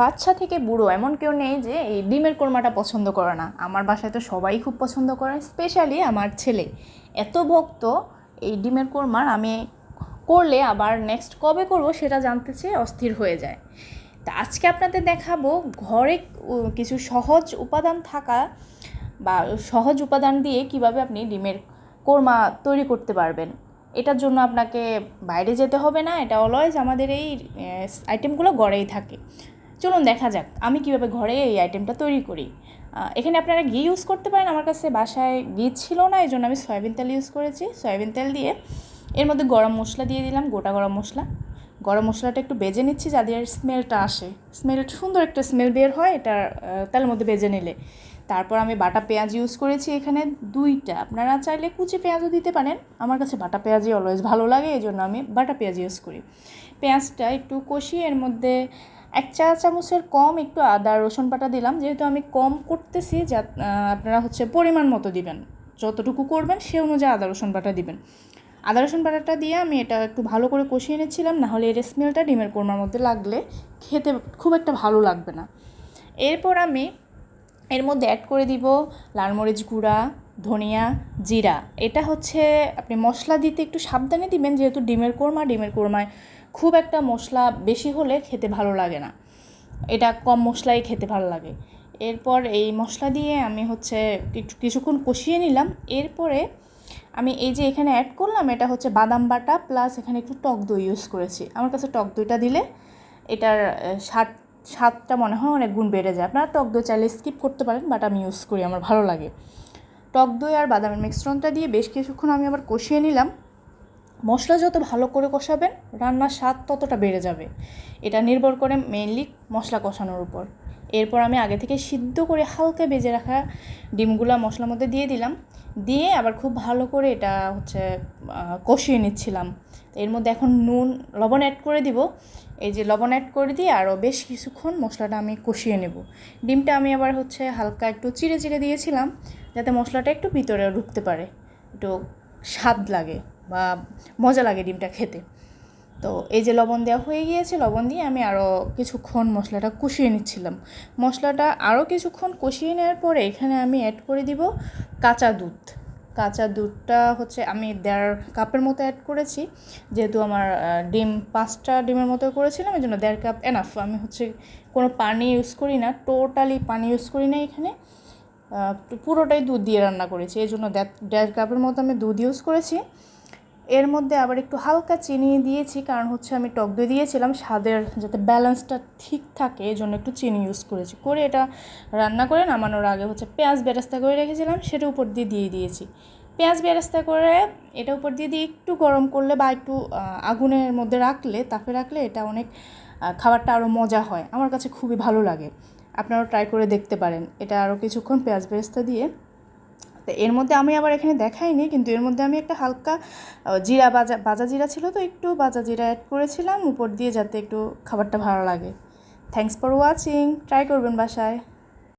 বাচ্চা থেকে বুড়ো, এমন কেউ নেই যে এই ডিমের কোরমাটা পছন্দ করে না। আমার বাসায় তো সবাই খুব পছন্দ করে স্পেশালি আমার ছেলে। এত ভক্ত এই ডিমের কোরমার আমি করলে আবার নেক্সট কবে করব সেটা জানতে চেয়ে অস্থির হয়ে যায়। তা আজকে আপনাদের দেখাবো ঘরে কিছু সহজ উপাদান থাকা বা সহজ উপাদান দিয়ে কীভাবে আপনি ডিমের কোরমা তৈরি করতে পারবেন। এটার জন্য আপনাকে বাইরে যেতে হবে না, এটা অলওয়েজ আমাদের এই আইটেমগুলো গড়েই থাকে। চলুন দেখা যাক, আমি কীভাবে ঘরে এই আইটেমটা তৈরি করি। এখানে আপনারা ঘি ইউজ করতে পারেন, আমার কাছে বাসায় ঘি ছিল না এই জন্য আমি সয়াবিন তেল ইউজ করেছি। সয়াবিন তেল দিয়ে এর মধ্যে গরম মশলা দিয়ে দিলাম, গোটা গরম মশলা। গরম মশলাটা একটু বেজে নিচ্ছি যাদের স্মেলটা আসে। স্মেল সুন্দর একটা স্মেল বের হয়, এটা তেলের মধ্যে বেজে নিলে। তারপর আমি বাটা পেঁয়াজ ইউজ করেছি এখানে দুইটা। আপনারা চাইলে কুচি পেঁয়াজও দিতে পারেন, আমার কাছে বাটা পেঁয়াজই অলওয়েজ ভালো লাগে এই জন্য আমি বাটা পেঁয়াজ ইউজ করি। পেঁয়াজটা একটু কষিয়ে এর মধ্যে এক চা চামচের কম একটু আদা, রসুন বাটা দিলাম। যেহেতু আমি কম করতেছি, যা আপনারা হচ্ছে পরিমাণ মতো দিবেন। যতটুকু করবেন, সে অনুযায়ী আদা, রসুন বাটা দিবেন। আদা, রসুন বাটাটা দিয়ে আমি এটা একটু ভালো করে কষিয়ে নিচ্ছিলাম নাহলে এর স্মেলটা ডিমের কোরমার মধ্যে লাগলে খেতে খুব একটা ভালো লাগবে না। এরপর আমি এর মধ্যে অ্যাড করে দিব লাল মরিচ গুঁড়া ধনিয়া, জিরা। এটা হচ্ছে আপনি মশলা দিতে একটু সাবধানে দিবেন, যেহেতু ডিমের কোরমা। ডিমের কোরমায় খুব একটা মশলা বেশি হলে খেতে ভালো লাগে না। এটা কম মশলাই খেতে ভালো লাগে। এরপর এই মশলা দিয়ে আমি হচ্ছে কিছুক্ষণ কষিয়ে নিলাম। এরপরে আমি এই যে এখানে অ্যাড করলাম, এটা হচ্ছে বাদাম বাটা প্লাস এখানে একটু টক দই ইউজ করেছি। আমার কাছে টক দইটা দিলে এটার স্বাদ, স্বাদটা মনে হয় অনেক গুণ বেড়ে যায়। আপনারা টক দই চাইলে স্কিপ করতে পারেন বাট আমি ইউজ করি, আমার ভালো লাগে। টক দই আর বাদামের মিশ্রণটা দিয়ে বেশ কিছুক্ষণ আমি আবার কষিয়ে নিলাম। মশলা যত ভালো করে কষাবেন, রান্নার স্বাদ ততটা বেড়ে যাবে। এটা নির্ভর করে মেনলি মশলা কষানোর উপর। এরপর আমি আগে থেকে সিদ্ধ করে হালকা বেজে রাখা ডিমগুলা মশলার মধ্যে দিয়ে দিলাম। দিয়ে আবার খুব ভালো করে এটা হচ্ছে কষিয়ে নিচ্ছিলাম। এর মধ্যে এখন নুন, লবণ অ্যাড করে দিব। এই যে লবণ অ্যাড করে দিয়ে আরও বেশ কিছুক্ষণ মশলাটা আমি কষিয়ে নেব। ডিমটা আমি আবার হচ্ছে হালকা একটু চিড়ে চিড়ে দিয়েছিলাম, যাতে মশলাটা একটু ভিতরে ঢুকতে পারে। একটু স্বাদ লাগে বা মজা লাগে ডিমটা খেতে। তো এই যে লবণ দেওয়া হয়ে গিয়েছে, লবণ দিয়ে আমি আরও কিছুক্ষণ মশলাটা কষিয়ে নিচ্ছিলাম। মশলাটা আরও কিছুক্ষণ কষিয়ে নেওয়ার পরে এখানে আমি অ্যাড করে দিব কাঁচা দুধ। কাঁচা দুধটা হচ্ছে আমি দেড় কাপের মতো অ্যাড করেছি। যেহেতু আমার ডিম, পাঁচটা ডিমের মতো করেছিলাম এই জন্য দেড় কাপ এনাফ আমি হচ্ছে কোনো পানি ইউজ করি না টোটালি পানি ইউজ করি না এখানে। পুরোটাই দুধ দিয়ে রান্না করেছি এই জন্য দেড়- কাপের মতো আমি দুধ ইউজ করেছি। এর মধ্যে আবার একটু হালকা চিনি দিয়েছি, কারণ হচ্ছে আমি টক দই দিয়েছিলাম, স্বাদের যাতে ব্যালেন্সটা ঠিক থাকে এই জন্য একটু চিনি ইউজ করেছি। করে এটা রান্না করে নামানোর আগে হচ্ছে পেঁয়াজ বেরেস্তা করে রেখেছিলাম, সেটা উপর দিয়ে দিয়ে দিয়েছি। পেঁয়াজ বেরাস্তা করে এটা উপর দিয়ে দিয়ে একটু গরম করলে বা একটু আগুনের মধ্যে রাখলে, তাপে রাখলে এটা অনেক খাবারটা আরও মজা হয়। আমার কাছে খুবই ভালো লাগে। আপনারাও ট্রাই করে দেখতে পারেন। এটা আরও কিছুক্ষণ পেঁয়াজ বেরেস্তা দিয়ে তো এর মধ্যে আমি আবার এখানে দেখাইনি, কিন্তু এর মধ্যে আমি একটা হালকা জিরা বাজা বাজা জিরা ছিল তো, একটু বাজা জিরা অ্যাড করেছিলাম, উপর দিয়ে যাতে একটু খাবারটা ভালো লাগে। থ্যাংকস ফর ওয়াচিং ট্রাই করবেন বাসায়।